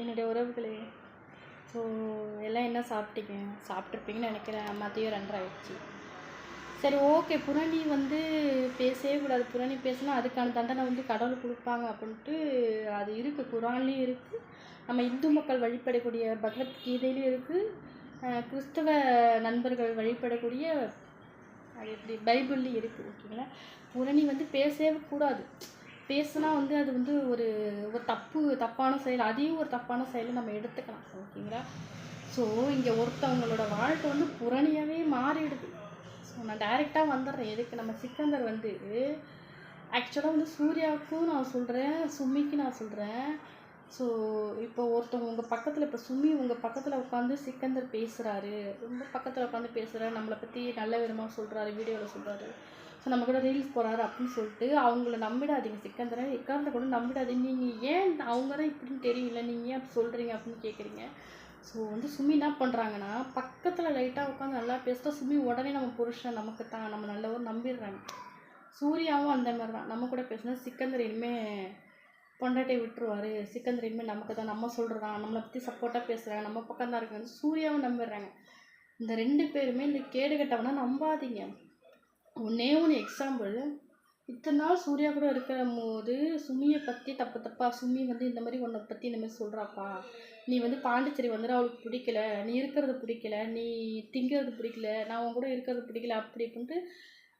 என்னுடைய உறவுகளே ஸோ எல்லாம் என்ன சாப்பிட்டீங்க? சாப்பிட்ருப்பீங்கன்னு நினைக்கிறேன். மதியம் ரெண்டரை ஆயிடுச்சு சரி ஓகே. புரணி வந்து பேசவே கூடாது. புரணி பேசினா அதுக்கான தண்டனை வந்து கடவுள் கொடுப்பாங்க அப்படின்ட்டு அது இருக்குது குரான்லேயும் இருக்குது நம்ம இந்து மக்கள் வழிபடக்கூடிய பகவத்கீதையிலையும் இருக்குது கிறிஸ்தவ நண்பர்கள் வழிபடக்கூடிய அது எப்படி பைபிள்லேயும் இருக்குது ஓகேங்களா? புரணி வந்து பேசவே கூடாது. பேசுனா வந்து அது வந்து ஒரு ஒரு தப்பு தப்பான செயல் அதையும் ஒரு தப்பான செயலை நம்ம எடுத்துக்கலாம் ஓகேங்களா? ஸோ இங்கே ஒருத்தவங்களோட வாழ்க்கை வந்து புரணியாகவே மாறிடுது. ஸோ நான் டைரெக்டாக வந்துடுறேன். எதுக்கு? நம்ம சிக்கந்தர் வந்து ஆக்சுவலாக வந்து சூர்யாவுக்கும் நான் சொல்கிறேன் சுமிக்கு நான் சொல்கிறேன் ஸோ இப்போ ஒருத்தவங்க உங்கள் பக்கத்தில் இப்போ சுமி உங்கள் பக்கத்தில் உட்காந்து சிக்கந்தர் பேசுகிறாரு ரொம்ப பக்கத்தில் உட்காந்து பேசுகிறாரு நம்மளை பற்றி நல்ல விதமாக சொல்கிறாரு வீடியோவில் சொல்கிறாரு நம்ம கூட ரீல்ஸ் போகிறாரு அப்படின்னு சொல்லிட்டு அவங்கள நம்பிடாதீங்க. சிக்கந்தரை எக்காரணத்தை கூட நம்பிடாதீங்க. நீங்கள் ஏன் அவங்க தான் இப்படின்னு தெரியல. நீங்கள் ஏன் அப்படி சொல்கிறீங்க அப்படின்னு கேட்குறீங்க ஸோ வந்து சுமி என்ன பண்ணுறாங்கன்னா பக்கத்தில் லைட்டாக உட்காந்து நல்லா பேசிட்டா சுமி உடனே நம்ம புருஷன் நமக்கு தான் நம்ம நல்லவர் நம்பிடுறாங்க. சூர்யாவும் அந்த மாதிரி தான். நம்ம கூட பேசினா சிக்கந்தர் இனிமேல் பொண்டாட்டை விட்டுருவார். சிக்கந்தர் இனிமேல் நமக்கு தான் நம்ம சொல்கிறதா நம்மளை பற்றி சப்போர்ட்டாக பேசுகிறாங்க நம்ம பக்கம் தான் இருக்காங்க சூர்யாவும் நம்பிடுறாங்க. இந்த ரெண்டு பேருமே இந்த கேடு கட்டவனா நம்பாதீங்க. ஒன்றே ஒன்று எக்ஸாம்பிள் இத்தனை நாள் சூர்யா கூட இருக்கிற போது சுமியை பற்றி தப்பு தப்பா சுமி வந்து இந்த மாதிரி உன்னை பற்றி இந்த மாதிரி சொல்கிறாப்பா நீ வந்து பாண்டிச்சேரி வந்துட அவளுக்கு பிடிக்கல. நீ இருக்கிறது பிடிக்கல. நீ திங்கிறது பிடிக்கல. நான் உன் கூட இருக்கிறது பிடிக்கல அப்படி இப்படின்ட்டு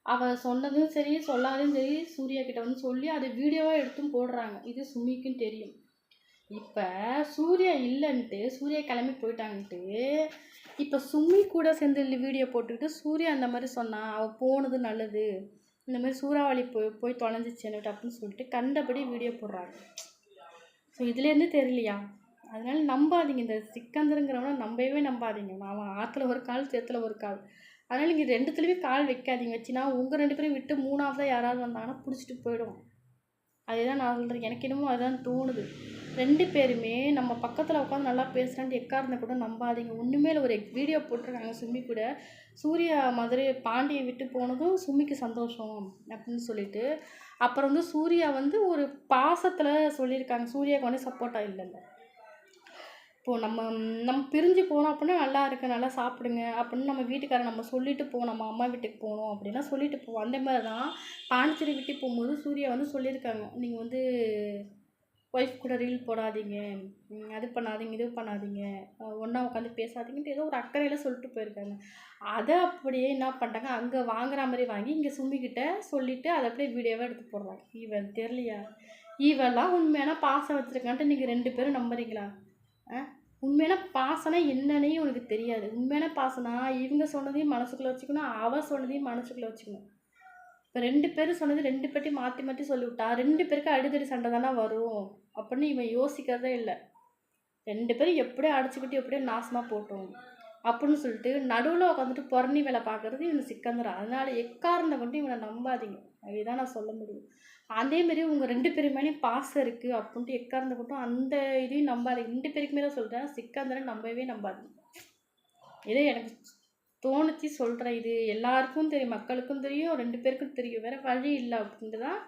அவள் சொன்னதும் சரி சொல்லாததும் சரி சூர்யா கிட்ட வந்து சொல்லி அதை வீடியோவாக எடுத்தும் போடுறாங்க. இது சுமிக்கும் தெரியும். இப்போ சூர்யா இல்லைன்ட்டு சூர்யா கிளம்பி போயிட்டாங்கன்ட்டு இப்போ சுமி கூட சேர்ந்து வீடியோ போட்டுக்கிட்டு சூர்யா அந்த மாதிரி சொன்னான் அவள் போனது நல்லது. இந்த மாதிரி சூறாவளி போய் போய் தொலைஞ்சிச்சு என்னட்டு அப்படின்னு சொல்லிட்டு கண்டபடி வீடியோ போடுறாங்க. ஸோ இதுலேருந்து தெரியலையா? அதனால நம்பாதீங்க. இந்த சிக்கந்தருங்கிறவன நம்பவே நம்பாதீங்க. அவன் ஆற்றுல ஒரு கால் சேத்துல ஒரு கால். அதனால் நீங்கள் ரெண்டுத்துலேயுமே கால் வைக்காதீங்க. வச்சுன்னா உங்கள் ரெண்டு பேரும் விட்டு மூணாவதாக யாராவது வந்தாங்கன்னா பிடிச்சிட்டு போயிடும் அதுதான் நான் சொல்கிறேன் எனக்கு என்னமோ அதுதான் தோணுது. ரெண்டு பேருமே நம்ம பக்கத்தில் உட்காந்து நல்லா பேசுகிறான்ட்டு எக்காரனை கூட நம்பாதீங்க. ஒன்றுமே இல்லை ஒரு வீடியோ போட்டிருக்காங்க சுமி கூட. சூர்யா மதுரை பாண்டியை விட்டு போனதும் சுமிக்கு சந்தோஷம் அப்படின்னு சொல்லிட்டு. அப்புறம் வந்து சூர்யா வந்து ஒரு பாசத்தில் சொல்லியிருக்காங்க. சூர்யாவுக்கு வந்து சப்போர்ட்டாக இல்லைல்ல. இப்போது நம்ம நம்ம பிரிஞ்சு போனோம் அப்படின்னா நல்லா இருக்கு நல்லா சாப்பிடுங்க அப்படின்னு நம்ம வீட்டுக்காரர் நம்ம சொல்லிட்டு போகணும் நம்ம அம்மா வீட்டுக்கு போகணும் அப்படின்னா சொல்லிட்டு போவோம். அந்த மாதிரி தான் பாண்டிச்சேரி வீட்டுக்கு போகும்போது சூர்யா வந்து சொல்லியிருக்காங்க. நீங்கள் வந்து ஒய்ஃப் கூட ரீல் போடாதீங்க. அது பண்ணாதீங்க இது பண்ணாதீங்க. ஒன்றா உட்காந்து பேசாதீங்கன்ட்டு ஏதோ ஒரு அக்கறையில் சொல்லிட்டு போயிருக்காங்க. அதை அப்படியே என்ன பண்ணிட்டாங்க அங்கே வாங்குற மாதிரி வாங்கி இங்கே சும்மிக்கிட்ட சொல்லிவிட்டு அதை அப்படியே வீடியோவாக எடுத்து போடுறாங்க. இவன் தெரியலையா? இவெல்லாம் உண்மையான பாசம் வச்சுருக்கான்ட்டு நீங்கள் ரெண்டு பேரும் நம்புறீங்களா? ஆ உண்மையான பாசம்னா என்னன்னே உனக்கு தெரியாது. உண்மையான பாசனா இவங்க சொன்னதையும் மனசுக்குள்ளே வச்சுக்கணும் அவள் சொன்னதையும் மனசுக்குள்ளே வச்சுக்கணும். இப்போ ரெண்டு பேரும் சொன்னது ரெண்டு பேர்ட்டையும் மாற்றி மாற்றி சொல்லிவிட்டான் ரெண்டு பேருக்கு அடிதடி சண்டை தானே வரும். அப்படின்னு இவன் யோசிக்கிறதே இல்லை. ரெண்டு பேரும் எப்படியோ அடிச்சுக்கிட்டு எப்படியோ நாசமாக போட்டோம் அப்படின்னு சொல்லிட்டு நடுவில் உட்காந்துட்டு புறணி வேலை பார்க்குறது இவன் சிக்கந்துடும் அதனால் எக்காரணத்தை கொண்டு இவனை நம்பாதீங்க. அதுதான் நான் சொல்ல முடியும். அதேமாரி உங்கள் ரெண்டு பேருமே பாசம் இருக்குது அப்படின்ட்டு எக்காரந்த கொண்டும் அந்த இதையும் நம்பாதீங்க. ரெண்டு பேருக்குமே தான் சொல்கிறேன் சிக்கந்தரை நம்பவே நம்பாதீங்க. இதே எனக்கு தோணுச்சு சொல்கிறேன் இது எல்லாருக்கும் தெரியும் மக்களுக்கும் தெரியும் ரெண்டு பேருக்கும் தெரியும். வேறு வழி இல்லை அப்படின்ட்டு தான்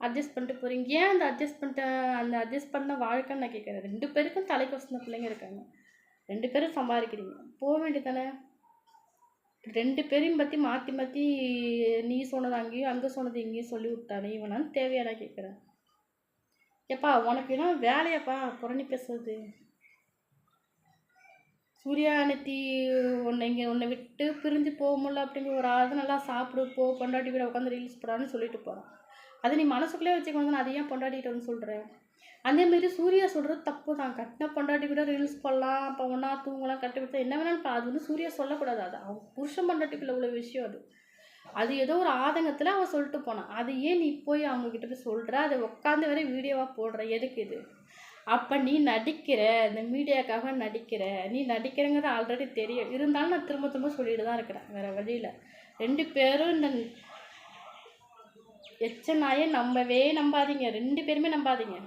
அட்ஜஸ்ட் பண்ணிட்டு போகிறீங்க ஏன் அந்த அட்ஜஸ்ட் பண்ணிட்ட அந்த அட்ஜஸ்ட் பண்ண வாழ்க்கைன்னு நான் கேட்குறேன் ரெண்டு பேருக்கும் தலைக்கு வசந்த பிள்ளைங்க இருக்காங்க. ரெண்டு பேரும் சம்பாதிக்கிறீங்க. போக வேண்டியதானே ரெண்டு பேரையும் பற்றி மாற்றி மாற்றி நீ சொன்னது அங்கேயும் அங்கே சொன்னது இங்கேயும் சொல்லி விட்டானே இவனான்னு தேவையான கேட்குறேன் எப்பா உனக்கு என்ன வேலையாப்பா? புறணி பேசுறது. சூர்யாநித்தி உன்னை இங்கே உன்னை விட்டு பிரிஞ்சு போக முடியல அப்படிங்கிற ஒரு ஆள் நல்லா சாப்பிடு போ பொண்டாட்டி வீட உட்காந்து ரீல்ஸ் போடான்னு சொல்லிட்டு போகிறான் அதை நீ மனசுக்குள்ளே வச்சுக்க வந்து அதை ஏன் பொண்டாட்டிகிட்ட வந்து சொல்கிறேன் அதேமாரி சூர்யா சொல்கிறது தப்பு தான். கட்டின பொண்டாட்டி கூட ரீல்ஸ் போடலாம் அப்போ ஒன்றா தூங்கலாம் கட்டி விட்டு என்ன வேணாலும் அது வந்து சூர்யா சொல்லக்கூடாது அது. அவன் புருஷன் பொண்டாட்டிக்குள்ள உள்ள விஷயம் அது. அது ஏதோ ஒரு ஆதங்கத்தில் அவன் சொல்லிட்டு போனான். அது ஏன் நீ போய் அவங்கக்கிட்ட போய் சொல்கிற அதை உட்காந்து வரை வீடியோவாக போடுற. எதுக்கு இது? அப்போ நீ நடிக்கிற இந்த மீடியாக்காக நடிக்கிற நீ நடிக்கிறங்கிறது ஆல்ரெடி தெரியும். இருந்தாலும் நான் திரும்ப திரும்ப சொல்லிட்டு தான் இருக்கிறேன். வேறு வழியில் ரெண்டு பேரும் இந்த எச்ச நாயை நம்பவே நம்பாதீங்க. ரெண்டு பேருமே நம்பாதீங்க.